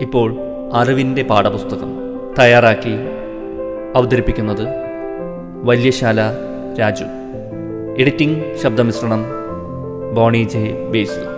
ഇപ്പോൾ അറിവിന്റെ പാഠപുസ്തകം തയ്യാറാക്കി അവതരിപ്പിക്കുന്നത് വല്യശാല രാജു. എഡിറ്റിംഗ് ശബ്ദമിശ്രണം ബോണി ജെ ബേസിൽ.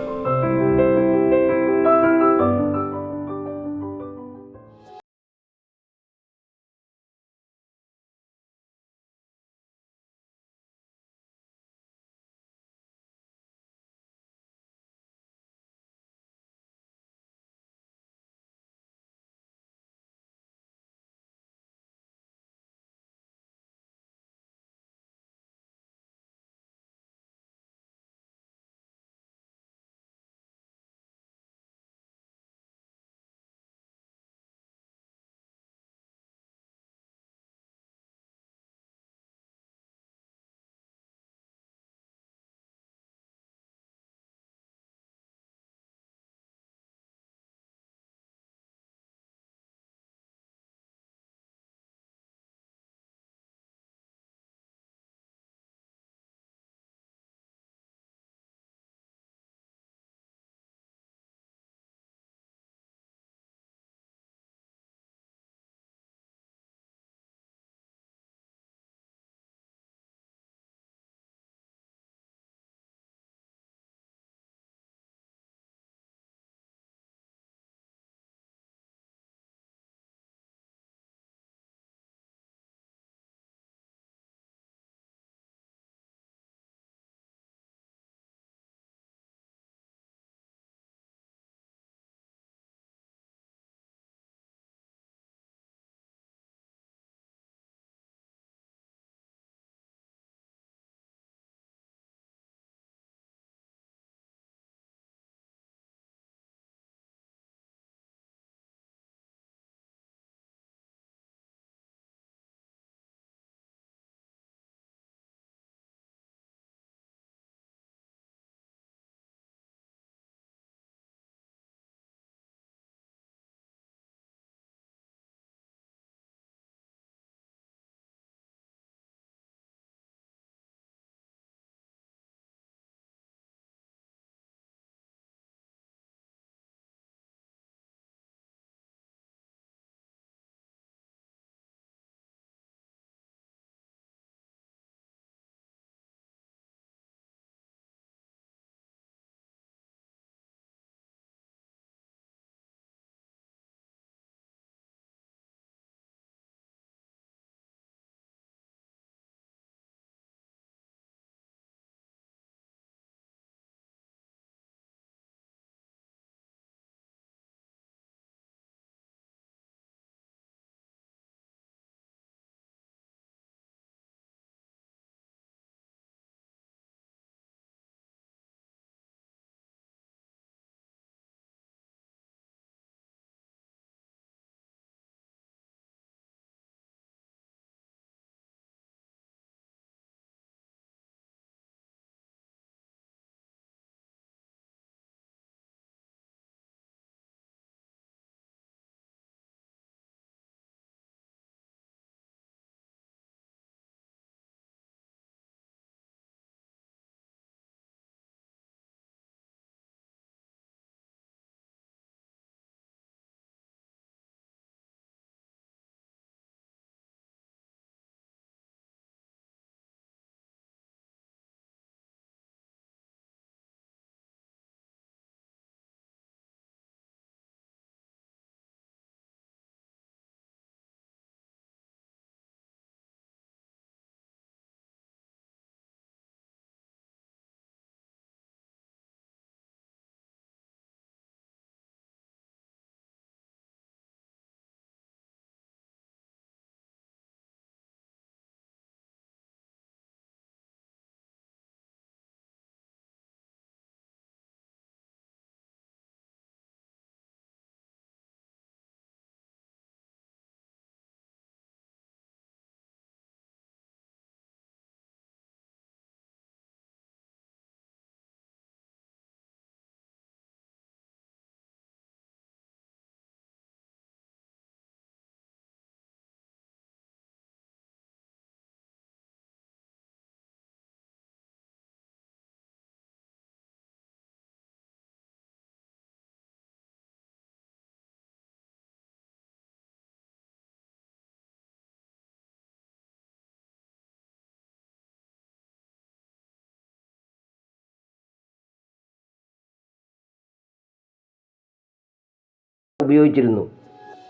ഉപയോഗിച്ചിരുന്നു.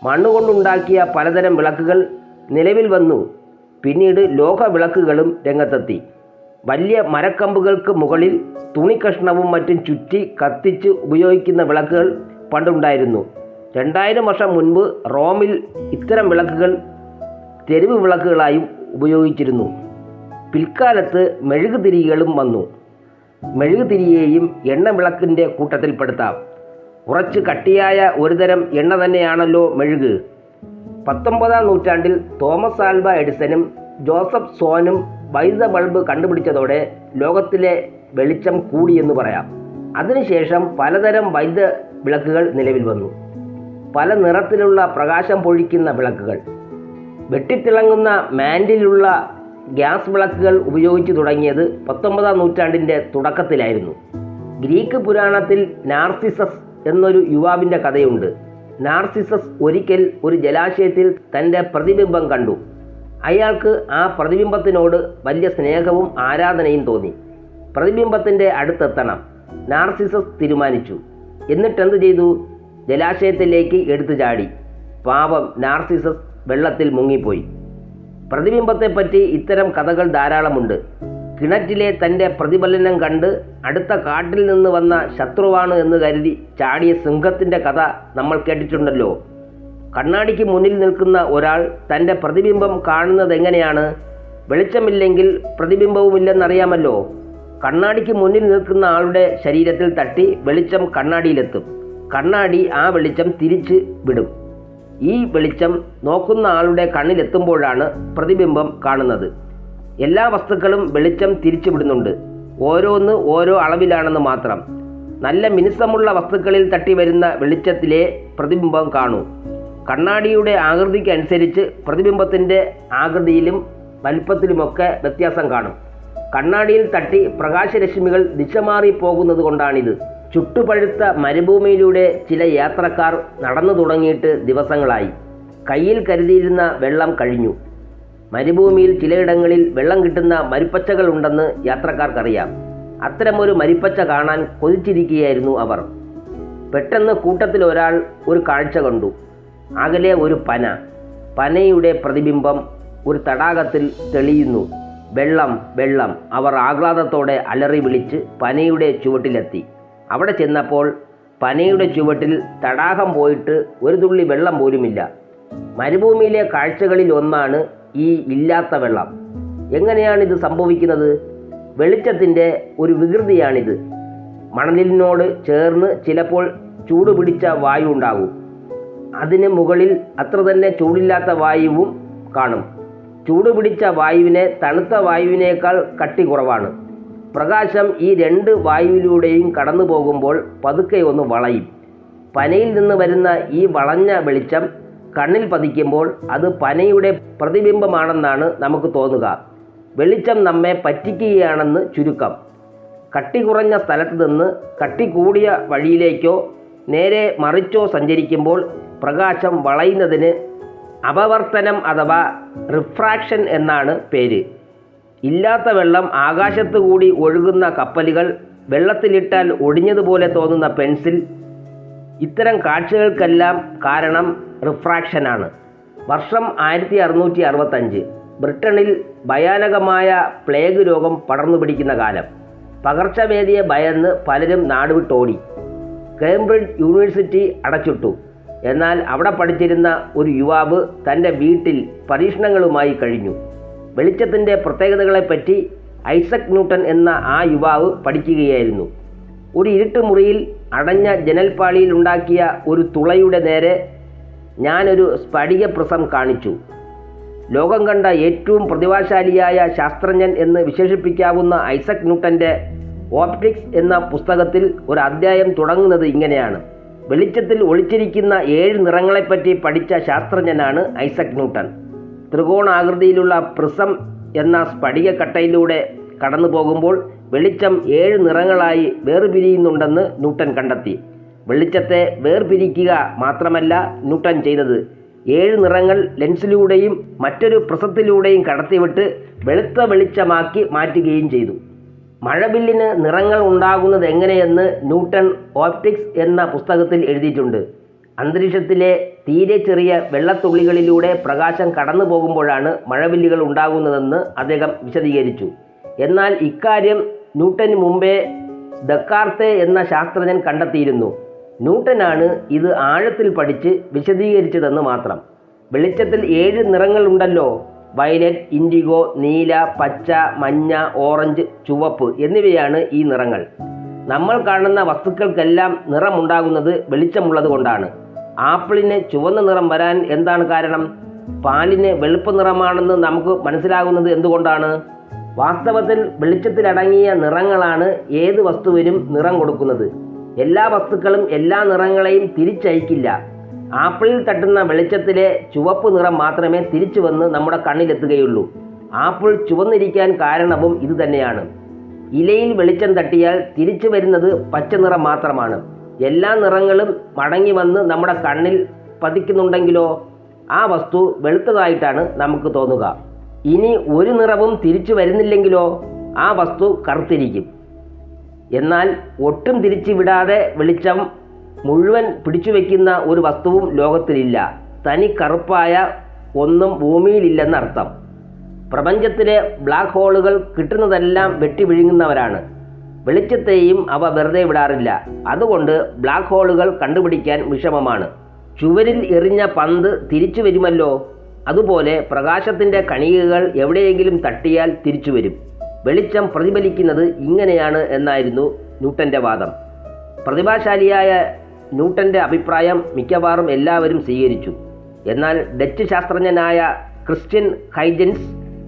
മണ്ണുകൊണ്ടുണ്ടാക്കിയ പലതരം വിളക്കുകൾ നിലവിൽ വന്നു. പിന്നീട് ലോഹ വിളക്കുകളും രംഗത്തെത്തി. വലിയ മരക്കമ്പുകൾക്ക് മുകളിൽ തുണിക്കഷ്ണവും മറ്റും ചുറ്റി കത്തിച്ച് ഉപയോഗിക്കുന്ന വിളക്കുകൾ പണ്ടുണ്ടായിരുന്നു. രണ്ടായിരം വർഷം മുൻപ് റോമിൽ ഇത്തരം വിളക്കുകൾ തെരുവ് വിളക്കുകളായും ഉപയോഗിച്ചിരുന്നു. പിൽക്കാലത്ത് മെഴുകുതിരികളും വന്നു. മെഴുകുതിരിയെയും എണ്ണ വിളക്കിന്റെ കൂട്ടത്തിൽപ്പെടുത്താം. കുറച്ച് കട്ടിയായ ഒരുതരം എണ്ണ തന്നെയാണല്ലോ മെഴുക്. പത്തൊമ്പതാം നൂറ്റാണ്ടിൽ തോമസ് ആൽബ എഡിസനും ജോസഫ് സോനും വൈദ്യുത ബൾബ് കണ്ടുപിടിച്ചതോടെ ലോകത്തിലെ വെളിച്ചം കൂടിയെന്ന് പറയാം. അതിനുശേഷം പലതരം വൈദ്യുത വിളക്കുകൾ നിലവിൽ വന്നു. പല നിറത്തിലുള്ള പ്രകാശം പൊഴിക്കുന്ന വിളക്കുകൾ. വെട്ടിത്തിളങ്ങുന്ന മാൻഡിലുള്ള ഗ്യാസ് വിളക്കുകൾ ഉപയോഗിച്ചു തുടങ്ങിയത് പത്തൊമ്പതാം നൂറ്റാണ്ടിന്റെ തുടക്കത്തിലായിരുന്നു. ഗ്രീക്ക് പുരാണത്തിൽ നാർസിസസ് എന്നൊരു യുവാവിന്റെ കഥയുണ്ട്. നാർസിസസ് ഒരിക്കൽ ഒരു ജലാശയത്തിൽ തന്റെ പ്രതിബിംബം കണ്ടു. അയാൾക്ക് ആ പ്രതിബിംബത്തിനോട് വലിയ സ്നേഹവും ആരാധനയും തോന്നി. പ്രതിബിംബത്തിന്റെ അടുത്തെത്തണം. നാർസിസസ് തീരുമാനിച്ചു. എന്നിട്ടെന്ത് ചെയ്തു? ജലാശയത്തിലേക്ക് എടുത്തു ചാടി. പാപം നാർസിസസ് വെള്ളത്തിൽ മുങ്ങിപ്പോയി. പ്രതിബിംബത്തെപ്പറ്റി ഇത്തരം കഥകൾ ധാരാളമുണ്ട്. കിണറ്റിലെ തന്റെ പ്രതിഫലനം കണ്ട് അടുത്ത കാട്ടിൽ നിന്ന് വന്ന ശത്രുവാണ് എന്ന് കരുതി ചാടിയ സിംഹത്തിന്റെ കഥ നമ്മൾ കേട്ടിട്ടുണ്ടല്ലോ. കണ്ണാടിക്ക് മുന്നിൽ നിൽക്കുന്ന ഒരാൾ തന്റെ പ്രതിബിംബം കാണുന്നത് എങ്ങനെയാണ്? വെളിച്ചമില്ലെങ്കിൽ പ്രതിബിംബവുമില്ലെന്നറിയാമല്ലോ. കണ്ണാടിക്ക് മുന്നിൽ നിൽക്കുന്ന ആളുടെ ശരീരത്തിൽ തട്ടി വെളിച്ചം കണ്ണാടിയിലെത്തും. കണ്ണാടി ആ വെളിച്ചം തിരിച്ച് വിടും. ഈ വെളിച്ചം നോക്കുന്ന ആളുടെ കണ്ണിലെത്തുമ്പോഴാണ് പ്രതിബിംബം കാണുന്നത്. എല്ലാ വസ്തുക്കളും വെളിച്ചം തിരിച്ചുവിടുന്നുണ്ട്. ഓരോന്ന് ഓരോ അളവിലാണെന്ന് മാത്രം. നല്ല മിനുസമുള്ള വസ്തുക്കളിൽ തട്ടി വരുന്ന വെളിച്ചത്തിലെ പ്രതിബിംബം കാണൂ. കണ്ണാടിയുടെ ആകൃതിക്ക് അനുസരിച്ച് പ്രതിബിംബത്തിന്റെ ആകൃതിയിലും വലിപ്പത്തിലുമൊക്കെ വ്യത്യാസം കാണും. കണ്ണാടിയിൽ തട്ടി പ്രകാശരശ്മികൾ ദിശ മാറി പോകുന്നത് കൊണ്ടാണിത് ചുട്ടുപഴുത്ത മരുഭൂമിയിലൂടെ ചില യാത്രക്കാർ നടന്നു തുടങ്ങിയിട്ട് ദിവസങ്ങളായി. കയ്യിൽ കരുതിയിരുന്ന വെള്ളം കഴിഞ്ഞു. മരുഭൂമിയിൽ ചിലയിടങ്ങളിൽ വെള്ളം കിട്ടുന്ന മരുപ്പച്ചകൾ ഉണ്ടെന്ന് യാത്രക്കാർക്കറിയാം. അത്തരമൊരു മരിപ്പച്ച കാണാൻ കൊതിച്ചിരിക്കുകയായിരുന്നു അവർ. പെട്ടെന്ന് കൂട്ടത്തിൽ ഒരാൾ ഒരു കാഴ്ച കണ്ടു. അകലെ ഒരു പന. പനയുടെ പ്രതിബിംബം ഒരു തടാകത്തിൽ തെളിയുന്നു. വെള്ളം വെള്ളം. അവർ ആഹ്ലാദത്തോടെ അലറി വിളിച്ച് പനയുടെ ചുവട്ടിലെത്തി. അവിടെ ചെന്നപ്പോൾ പനയുടെ ചുവട്ടിൽ തടാകം പോയിട്ട് ഒരു തുള്ളി വെള്ളം പോലുമില്ല. മരുഭൂമിയിലെ കാഴ്ചകളിൽ ഒന്നാണ് ഈ ഇല്ലാത്ത വെള്ളം. എങ്ങനെയാണിത് സംഭവിക്കുന്നത്? വെളിച്ചത്തിന്റെ ഒരു വികൃതിയാണിത്. മണലിനോട് ചേർന്ന് ചിലപ്പോൾ ചൂട് പിടിച്ച വായു ഉണ്ടാകും. അതിന് മുകളിൽ അത്ര തന്നെ ചൂടില്ലാത്ത വായുവും കാണും. ചൂട് പിടിച്ച വായുവിനെ തണുത്ത വായുവിനേക്കാൾ കട്ടി കുറവാണ്. പ്രകാശം ഈ രണ്ട് വായുവിലൂടെയും കടന്നു പോകുമ്പോൾ പതുക്കെ ഒന്ന് വളയും. പനയിൽ നിന്ന് വരുന്ന ഈ വളഞ്ഞ വെളിച്ചം കണ്ണിൽ പതിക്കുമ്പോൾ അത് പനയുടെ പ്രതിബിംബമാണെന്നാണ് നമുക്ക് തോന്നുക. വെളിച്ചം നമ്മെ പറ്റിക്കുകയാണെന്ന് ചുരുക്കം. കട്ടി കുറഞ്ഞ സ്ഥലത്ത് നിന്ന് കട്ടി കൂടിയ വഴിയിലേക്കോ നേരെ മറിച്ചോ സഞ്ചരിക്കുമ്പോൾ പ്രകാശം വളയുന്നതിന് അപവർത്തനം അഥവാ റിഫ്രാക്ഷൻ എന്നാണ് പേര്. ഇല്ലാത്ത വെള്ളം ആകാശത്തു കൂടി ഒഴുകുന്ന കപ്പലുകൾ വെള്ളത്തിലിട്ടാൽ ഒടിഞ്ഞതുപോലെ തോന്നുന്ന പെൻസിൽ ഇത്തരം കാഴ്ചകൾക്കെല്ലാം കാരണം റിഫ്രാക്ഷനാണ്. വർഷം ആയിരത്തി അറുന്നൂറ്റി അറുപത്തഞ്ച് ബ്രിട്ടനിൽ ഭയാനകമായ പ്ലേഗ് രോഗം പടർന്നു പിടിക്കുന്ന കാലം. പകർച്ചവേദിയെ ഭയന്ന് പലരും നാടുവിട്ടോടി. കേംബ്രിഡ്ജ് യൂണിവേഴ്സിറ്റി അടച്ചിട്ടു. എന്നാൽ അവിടെ പഠിച്ചിരുന്ന ഒരു യുവാവ് തന്റെ വീട്ടിൽ പരീക്ഷണങ്ങളുമായി കഴിഞ്ഞു. വെളിച്ചത്തിന്റെ പ്രത്യേകതകളെപ്പറ്റി ഐസക് ന്യൂട്ടൺ എന്ന ആ യുവാവ് പഠിക്കുകയായിരുന്നു. ഒരു ഇരുട്ട് മുറിയിൽ അടഞ്ഞ ജനൽപ്പാളിയിൽ ഉണ്ടാക്കിയ ഒരു തുളയുടെ നേരെ ഞാനൊരു സ്ഫടിക പ്രസം കാണിച്ചു. ലോകം കണ്ട ഏറ്റവും പ്രതിഭാശാലിയായ ശാസ്ത്രജ്ഞൻ എന്ന് വിശേഷിപ്പിക്കാവുന്ന ഐസക് ന്യൂട്ടന്റെ ഓപ്റ്റിക്സ് എന്ന പുസ്തകത്തിൽ ഒരു അധ്യായം തുടങ്ങുന്നത് ഇങ്ങനെയാണ്. വെളിച്ചത്തിൽ ഒളിച്ചിരിക്കുന്ന ഏഴ് നിറങ്ങളെപ്പറ്റി പഠിച്ച ശാസ്ത്രജ്ഞനാണ് ഐസക് ന്യൂട്ടൺ ത്രികോണാകൃതിയിലുള്ള പ്രിസം എന്ന സ്ഫടികക്കട്ടയിലൂടെ കടന്നു പോകുമ്പോൾ വെളിച്ചം ഏഴ് നിറങ്ങളായി വേർപിരിയുന്നുണ്ടെന്ന് ന്യൂട്ടൻ കണ്ടെത്തി. വെളിച്ചത്തെ വേർപിരിക്കുക മാത്രമല്ല ന്യൂട്ടൻ ചെയ്തത്. ഏഴ് നിറങ്ങൾ ലെൻസിലൂടെയും മറ്റൊരു പ്രസത്തിലൂടെയും കടത്തിവിട്ട് വെളുത്ത വെളിച്ചമാക്കി മാറ്റുകയും ചെയ്തു. മഴവില്ലിന് നിറങ്ങൾ ഉണ്ടാകുന്നത് എങ്ങനെയെന്ന് ന്യൂട്ടൺ ഓപ്റ്റിക്സ് എന്ന പുസ്തകത്തിൽ എഴുതിയിട്ടുണ്ട്. അന്തരീക്ഷത്തിലെ തീരെ ചെറിയ വെള്ളത്തുള്ളികളിലൂടെ പ്രകാശം കടന്നു പോകുമ്പോഴാണ് മഴവില്ലുകൾ ഉണ്ടാകുന്നതെന്ന് അദ്ദേഹം വിശദീകരിച്ചു. എന്നാൽ ഇക്കാര്യം ന്യൂട്ടന് മുമ്പേ ദക്കാർത്തെ എന്ന ശാസ്ത്രജ്ഞൻ കണ്ടെത്തിയിരുന്നു. ന്യൂട്ടനാണ് ഇത് ആഴത്തിൽ പഠിച്ച് വിശദീകരിച്ചതെന്ന് മാത്രം. വെളിച്ചത്തിൽ ഏഴ് നിറങ്ങളുണ്ടല്ലോ. വയലറ്റ് ഇൻഡിഗോ നീല പച്ച മഞ്ഞ ഓറഞ്ച് ചുവപ്പ് എന്നിവയാണ് ഈ നിറങ്ങൾ. നമ്മൾ കാണുന്ന വസ്തുക്കൾക്കെല്ലാം നിറമുണ്ടാകുന്നത് വെളിച്ചമുള്ളത് കൊണ്ടാണ്. ആപ്പിളിന് ചുവന്ന നിറം വരാൻ എന്താണ് കാരണം? പാലിന് വെളുപ്പ് നിറമാണെന്ന് നമുക്ക് മനസ്സിലാകുന്നത് എന്തുകൊണ്ടാണ്? വാസ്തവത്തിൽ വെളിച്ചത്തിലടങ്ങിയ നിറങ്ങളാണ് ഏത് വസ്തുവിനും നിറം കൊടുക്കുന്നത്. എല്ലാ വസ്തുക്കളും എല്ലാ നിറങ്ങളെയും തിരിച്ചയക്കില്ല. ആപ്പിളിൽ തട്ടുന്ന വെളിച്ചത്തിലെ ചുവപ്പ് നിറം മാത്രമേ തിരിച്ചു വന്ന് നമ്മുടെ കണ്ണിലെത്തുകയുള്ളൂ. ആപ്പിൾ ചുവന്നിരിക്കാൻ കാരണവും ഇതുതന്നെയാണ് ഇലയിൽ വെളിച്ചം തട്ടിയാൽ തിരിച്ചു വരുന്നത് പച്ച നിറം മാത്രമാണ്. എല്ലാ നിറങ്ങളും മടങ്ങി വന്ന് നമ്മുടെ കണ്ണിൽ പതിക്കുന്നുണ്ടെങ്കിലോ? ആ വസ്തു വെളുത്തതായിട്ടാണ് നമുക്ക് തോന്നുക. ഇനി ഒരു നിറവും തിരിച്ചു വരുന്നില്ലെങ്കിലോ ആ വസ്തു കറുത്തിരിക്കും. എന്നാൽ ഒട്ടും തിരിച്ചു വിടാതെ വെളിച്ചം മുഴുവൻ പിടിച്ചു വയ്ക്കുന്ന ഒരു വസ്തുവും ലോകത്തിലില്ല. തനി കറുപ്പായ ഒന്നും ഭൂമിയിലില്ലെന്നർത്ഥം. പ്രപഞ്ചത്തിലെ ബ്ലാക്ക് ഹോളുകൾ കിട്ടുന്നതെല്ലാം വെട്ടി വിഴുങ്ങുന്നവരാണ്. വെളിച്ചത്തെയും അവ വെറുതെ വിടാറില്ല. അതുകൊണ്ട് ബ്ലാക്ക് ഹോളുകൾ കണ്ടുപിടിക്കാൻ വിഷമമാണ്. ചുവരിൽ എറിഞ്ഞ പന്ത് തിരിച്ചു വരുമല്ലോ? അതുപോലെ പ്രകാശത്തിന്റെ കണികകൾ എവിടെയെങ്കിലും തട്ടിയാൽ തിരിച്ചു വരും. വെളിച്ചം പ്രതിഫലിക്കുന്നത് ഇങ്ങനെയാണ് എന്നായിരുന്നു ന്യൂട്ടന്റെ വാദം. പ്രതിഭാശാലിയായ ന്യൂട്ടന്റെ അഭിപ്രായം മിക്കവാറും എല്ലാവരും സ്വീകരിച്ചു. എന്നാൽ ഡച്ച് ശാസ്ത്രജ്ഞനായ ക്രിസ്ത്യൻ ഹൈജൻസ്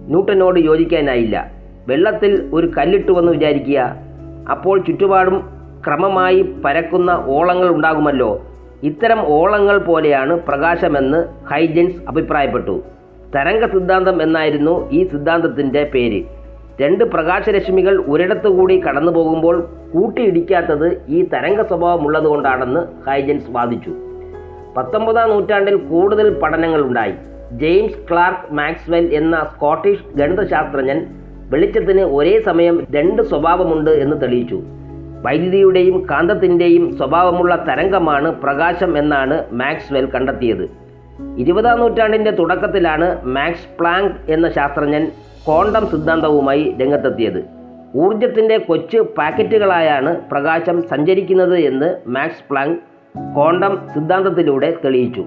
ന്യൂട്ടനോട് യോജിക്കാനായില്ല. വെള്ളത്തിൽ ഒരു കല്ലിട്ടുവെന്ന് വിചാരിക്കുക. അപ്പോൾ ചുറ്റുപാടും ക്രമമായി പരക്കുന്ന ഓളങ്ങൾ ഉണ്ടാകുമല്ലോ. ഇത്തരം ഓളങ്ങൾ പോലെയാണ് പ്രകാശമെന്ന് ഹൈജൻസ് അഭിപ്രായപ്പെട്ടു. തരംഗ സിദ്ധാന്തം എന്നായിരുന്നു ഈ സിദ്ധാന്തത്തിന്റെ പേര്. രണ്ട് പ്രകാശരശ്മികൾ ഒരിടത്തു കൂടി കടന്നു പോകുമ്പോൾ കൂട്ടിയിടിക്കാത്തത് ഈ തരംഗ സ്വഭാവമുള്ളത് കൊണ്ടാണെന്ന് ഹൈജൻസ് വാദിച്ചു. പത്തൊമ്പതാം നൂറ്റാണ്ടിൽ കൂടുതൽ പഠനങ്ങൾ ഉണ്ടായി ജെയിംസ് ക്ലാർക്ക് മാക്സ്വെൽ എന്ന സ്കോട്ടിഷ് ഗണിതശാസ്ത്രജ്ഞൻ വെളിച്ചത്തിന് ഒരേ സമയം രണ്ട് സ്വഭാവമുണ്ട് എന്ന് തെളിയിച്ചു. വൈദ്യുതിയുടെയും കാന്തത്തിന്റെയും സ്വഭാവമുള്ള തരംഗമാണ് പ്രകാശം എന്നാണ് മാക്സ്വെൽ കണ്ടെത്തിയത്. ഇരുപതാം നൂറ്റാണ്ടിന്റെ തുടക്കത്തിലാണ് മാക്സ് പ്ലാങ്ക് എന്ന ശാസ്ത്രജ്ഞൻ ക്വാണ്ടം സിദ്ധാന്തവുമായി രംഗത്തെത്തിയത്. ഊർജത്തിന്റെ കൊച്ചു പാക്കറ്റുകളായാണ് പ്രകാശം സഞ്ചരിക്കുന്നത് എന്ന് മാക്സ് പ്ലാങ്ക് ക്വാണ്ടം സിദ്ധാന്തത്തിലൂടെ തെളിയിച്ചു.